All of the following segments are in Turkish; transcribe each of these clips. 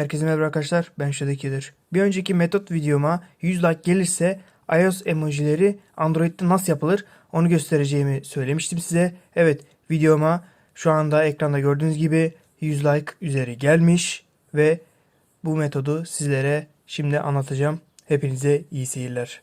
Herkese merhaba arkadaşlar ben Şadeki'dir. Bir önceki metot videoma 100 like gelirse iOS emojileri Android'de nasıl yapılır onu göstereceğimi söylemiştim size. Evet videoma şu anda ekranda gördüğünüz gibi 100 like üzeri gelmiş ve bu metodu sizlere şimdi anlatacağım. Hepinize iyi seyirler.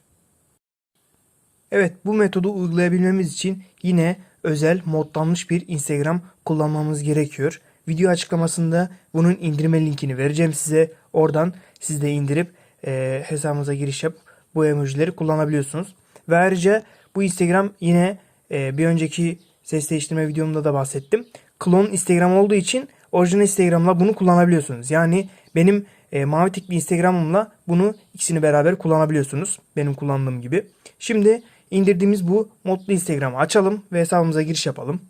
Evet bu metodu uygulayabilmemiz için yine özel modlanmış bir Instagram kullanmamız gerekiyor. Video açıklamasında bunun indirme linkini vereceğim size. Oradan siz de indirip e, hesabınıza giriş yapıp bu emojileri kullanabiliyorsunuz. Ve ayrıca bu Instagram yine e, bir önceki ses değiştirme videomda da bahsettim. Klon Instagram olduğu için orijinal Instagram'la bunu kullanabiliyorsunuz. Yani benim e, mavi tikli Instagram'ımla bunu ikisini beraber kullanabiliyorsunuz. Benim kullandığım gibi. Şimdi indirdiğimiz bu modlu Instagram'ı açalım ve hesabımıza giriş yapalım.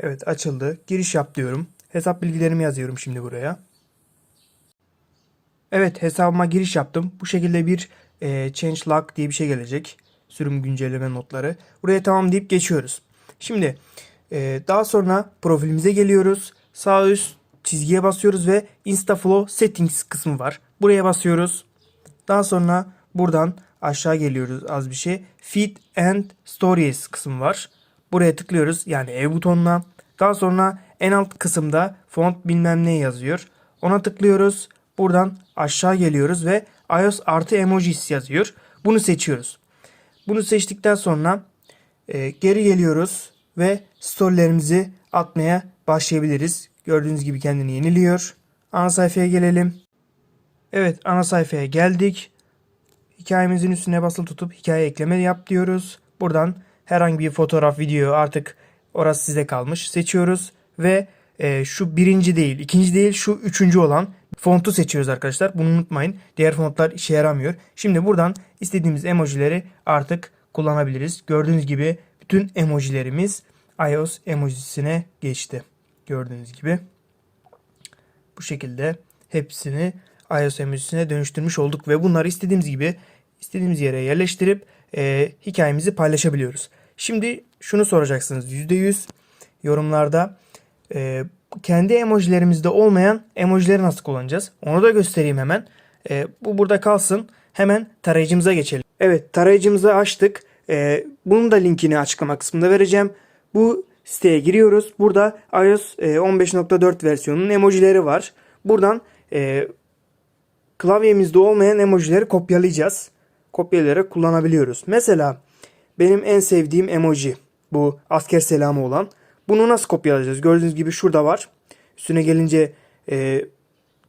Evet açıldı. Giriş yap diyorum. Hesap bilgilerimi yazıyorum şimdi buraya. Evet hesabıma giriş yaptım. Bu şekilde bir e, change log diye bir şey gelecek. Sürüm güncelleme notları. Buraya tamam deyip geçiyoruz. Şimdi e, daha sonra profilimize geliyoruz. Sağ üst çizgiye basıyoruz ve InstaFlow Settings kısmı var. Buraya basıyoruz. Daha sonra buradan aşağı geliyoruz az bir şey. Feed and Stories kısmı var. Buraya tıklıyoruz yani ev butonuna. Daha sonra en alt kısımda font bilmem ne yazıyor. Ona tıklıyoruz. Buradan aşağı geliyoruz ve iOS artı emojis yazıyor. Bunu seçiyoruz. Bunu seçtikten sonra e, geri geliyoruz ve storylerimizi atmaya başlayabiliriz. Gördüğünüz gibi kendini yeniliyor. Ana sayfaya gelelim. Evet ana sayfaya geldik. Hikayemizin üstüne basılı tutup hikaye ekleme yap diyoruz. Buradan herhangi bir fotoğraf, video artık orası size kalmış. Seçiyoruz ve e, şu birinci değil, ikinci değil, şu üçüncü olan fontu seçiyoruz arkadaşlar. Bunu unutmayın. Diğer fontlar işe yaramıyor. Şimdi buradan istediğimiz emojileri artık kullanabiliriz. Gördüğünüz gibi bütün emojilerimiz iOS emojisine geçti. Gördüğünüz gibi. Bu şekilde hepsini iOS emojisine dönüştürmüş olduk ve bunları istediğimiz gibi istediğimiz yere yerleştirip e, hikayemizi paylaşabiliyoruz. Şimdi şunu soracaksınız %100 yorumlarda e, kendi emojilerimizde olmayan emojileri nasıl kullanacağız? Onu da göstereyim hemen. E, bu burada kalsın. Hemen tarayıcımıza geçelim. Evet tarayıcımızı açtık. E, bunun da linkini açıklama kısmında vereceğim. Bu siteye giriyoruz. Burada iOS e, 15.4 versiyonunun emojileri var. Buradan e, klavyemizde olmayan emojileri kopyalayacağız. Kopyalayarak kullanabiliyoruz. Mesela benim en sevdiğim emoji bu asker selamı olan. Bunu nasıl kopyalayacağız? Gördüğünüz gibi şurada var. Üstüne gelince e,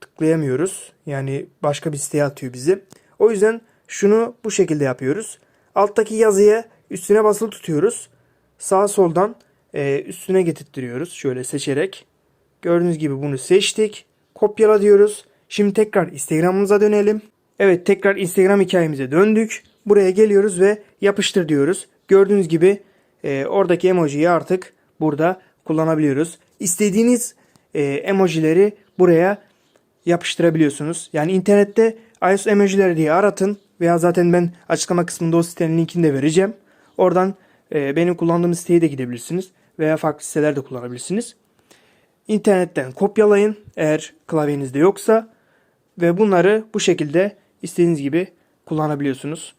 tıklayamıyoruz. Yani başka bir siteye atıyor bizi. O yüzden şunu bu şekilde yapıyoruz. Alttaki yazıya üstüne basılı tutuyoruz. Sağ soldan e, üstüne getirtiyoruz. Şöyle seçerek. Gördüğünüz gibi bunu seçtik. Kopyala diyoruz. Şimdi tekrar Instagram'ımıza dönelim. Evet tekrar Instagram hikayemize döndük. Buraya geliyoruz ve yapıştır diyoruz. Gördüğünüz gibi e, oradaki emojiyi artık burada kullanabiliyoruz. İstediğiniz e, emojileri buraya yapıştırabiliyorsunuz. Yani internette iOS emojileri diye aratın veya zaten ben açıklama kısmında o sitenin linkini de vereceğim. Oradan e, benim kullandığım siteye de gidebilirsiniz veya farklı siteler de kullanabilirsiniz. İnternetten kopyalayın eğer klavyenizde yoksa ve bunları bu şekilde istediğiniz gibi kullanabiliyorsunuz.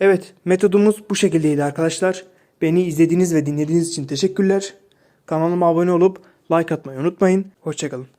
Evet metodumuz bu şekildeydi arkadaşlar. Beni izlediğiniz ve dinlediğiniz için teşekkürler. Kanalıma abone olup like atmayı unutmayın. Hoşçakalın.